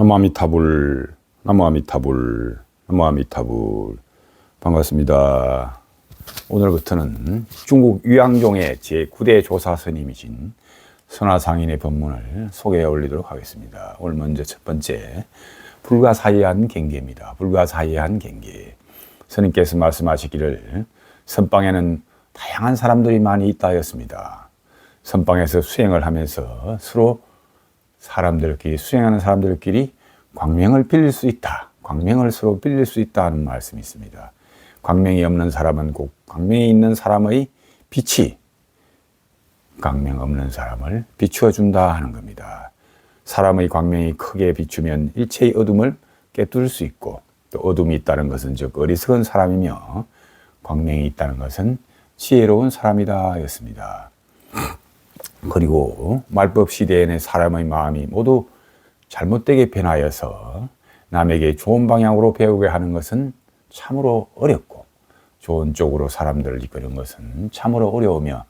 나무아미타불, 나무아미타불, 나무아미타불. 반갑습니다. 오늘부터는 중국 유양종의 제9대 조사 스님이신 선화상인의 법문을 소개해 올리도록 하겠습니다. 오늘 먼저 첫 번째, 불가사의한 경계입니다. 불가사의한 경계. 스님께서 말씀하시기를 선방에는 다양한 사람들이 많이 있다 하였습니다. 선방에서 수행을 하면서 서로 사람들끼리 수행하는 사람들끼리 광명을 빌릴 수 있다. 광명을 서로 빌릴 수 있다는 말씀이 있습니다. 광명이 없는 사람은 꼭 광명이 있는 사람의 빛이 광명 없는 사람을 비추어 준다 하는 겁니다. 사람의 광명이 크게 비추면 일체의 어둠을 깨뚫을 수 있고 또 어둠이 있다는 것은 즉 어리석은 사람이며 광명이 있다는 것은 지혜로운 사람이다 였습니다. 그리고 말법 시대에는 사람의 마음이 모두 잘못되게 변하여서 남에게 좋은 방향으로 배우게 하는 것은 참으로 어렵고 좋은 쪽으로 사람들을 이끄는 것은 참으로 어려우며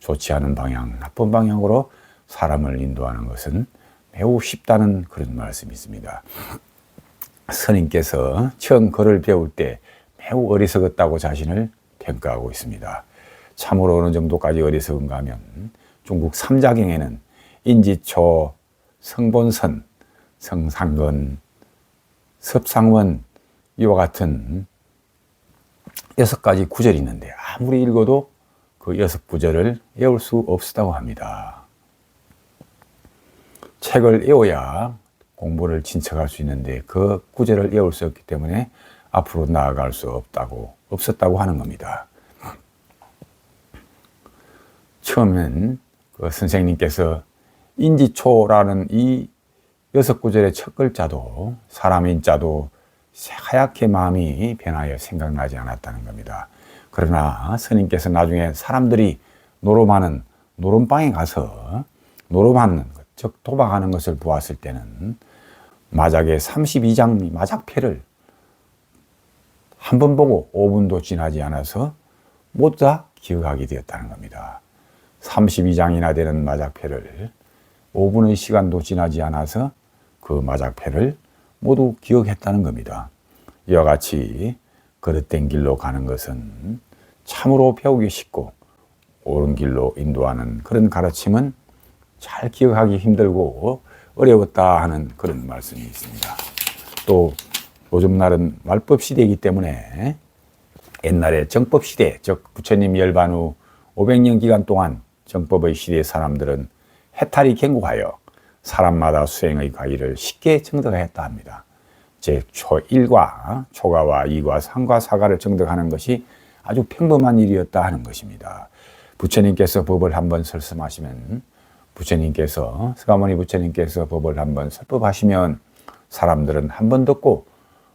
좋지 않은 방향, 나쁜 방향으로 사람을 인도하는 것은 매우 쉽다는 그런 말씀이 있습니다. 스님께서 처음 글을 배울 때 매우 어리석었다고 자신을 평가하고 있습니다. 참으로 어느 정도까지 어리석은가 하면 중국 삼자경에는 인지초, 성본선, 성상건, 섭상원 이와 같은 여섯 가지 구절이 있는데 아무리 읽어도 그 여섯 구절을 외울 수 없다고 합니다. 책을 외워야 공부를 진척할 수 있는데 그 구절을 외울 수 없기 때문에 앞으로 나아갈 수 없다고 없었다고 하는 겁니다. 처음엔 그 선생님께서 인지초라는 이 여섯 구절의 첫 글자도 사람 인자도 하얗게 마음이 변하여 생각나지 않았다는 겁니다. 그러나 스님께서 나중에 사람들이 노름하는 노름방에 가서 노름하는 것, 즉 도박하는 것을 보았을 때는 마작의 32장 마작패를 한 번 보고 5분도 지나지 않아서 모두 다 기억하게 되었다는 겁니다. 32장이나 되는 마작패를 5분의 시간도 지나지 않아서 그 마작패를 모두 기억했다는 겁니다. 이와 같이 그릇된 길로 가는 것은 참으로 배우기 쉽고 옳은 길로 인도하는 그런 가르침은 잘 기억하기 힘들고 어려웠다 하는 그런 말씀이 있습니다. 또 요즘 날은 말법 시대이기 때문에 옛날에 정법 시대, 즉 부처님 열반 후 500년 기간 동안 정법의 시대 사람들은 해탈이 경고하여 사람마다 수행의 과일을 쉽게 정득하였다 합니다. 즉 초 1과 초가와 2과 3과 4가를 정득하는 것이 아주 평범한 일이었다 하는 것입니다. 부처님께서 법을 한번 설씀하시면 부처님께서 스가모니 부처님께서 법을 한번 설법하시면 사람들은 한 번 듣고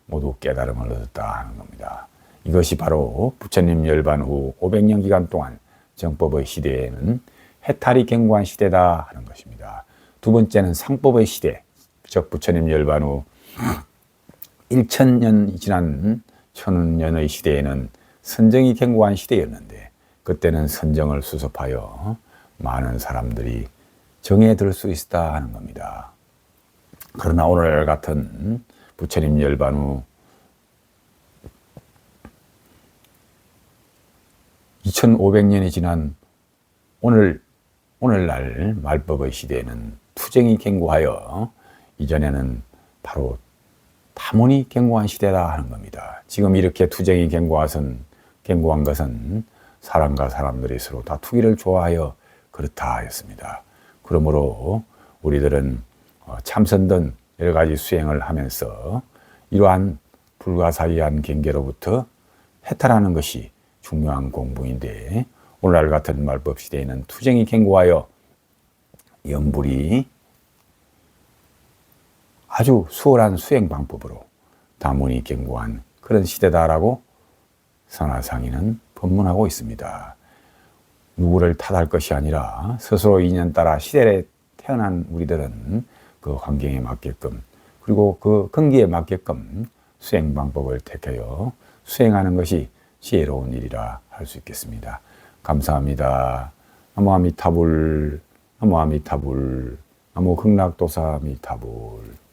모두 깨달음을 얻었다 하는 겁니다. 이것이 바로 부처님 열반 후 500년 기간 동안 정법의 시대에는 해탈이 경고한 시대다 하는 것입니다. 두 번째는 상법의 시대, 즉 부처님 열반 후 1천년이 지난 천년의 시대에는 선정이 경고한 시대였는데 그때는 선정을 수습하여 많은 사람들이 정에 들 수 있다 하는 겁니다. 그러나 오늘 같은 부처님 열반 후 2500년이 지난 오늘 오늘날 말법의 시대에는 투쟁이 경고하여 이전에는 바로 탐혼이 경고한 시대다 하는 겁니다. 지금 이렇게 투쟁이 경고한, 경고한 것은 사람과 사람들이 서로 다 투기를 좋아하여 그렇다 하였습니다. 그러므로 우리들은 어, 참선든 여러 가지 수행을 하면서 이러한 불가사의한 경계로부터 해탈하는 것이 중요한 공부인데 오늘날 같은 말법 시대에는 투쟁이 경고하여 영불이 아주 수월한 수행 방법으로 다문이 경고한 그런 시대다라고 선화상인은 법문하고 있습니다. 누구를 탓할 것이 아니라 스스로 인연 따라 시대에 태어난 우리들은 그 환경에 맞게끔 그리고 그 근기에 맞게끔 수행 방법을 택하여 수행하는 것이 지혜로운 일이라 할 수 있겠습니다. 감사합니다. 나무 아미타불, 나무 아미타불, 나무 극락도사 아미타불.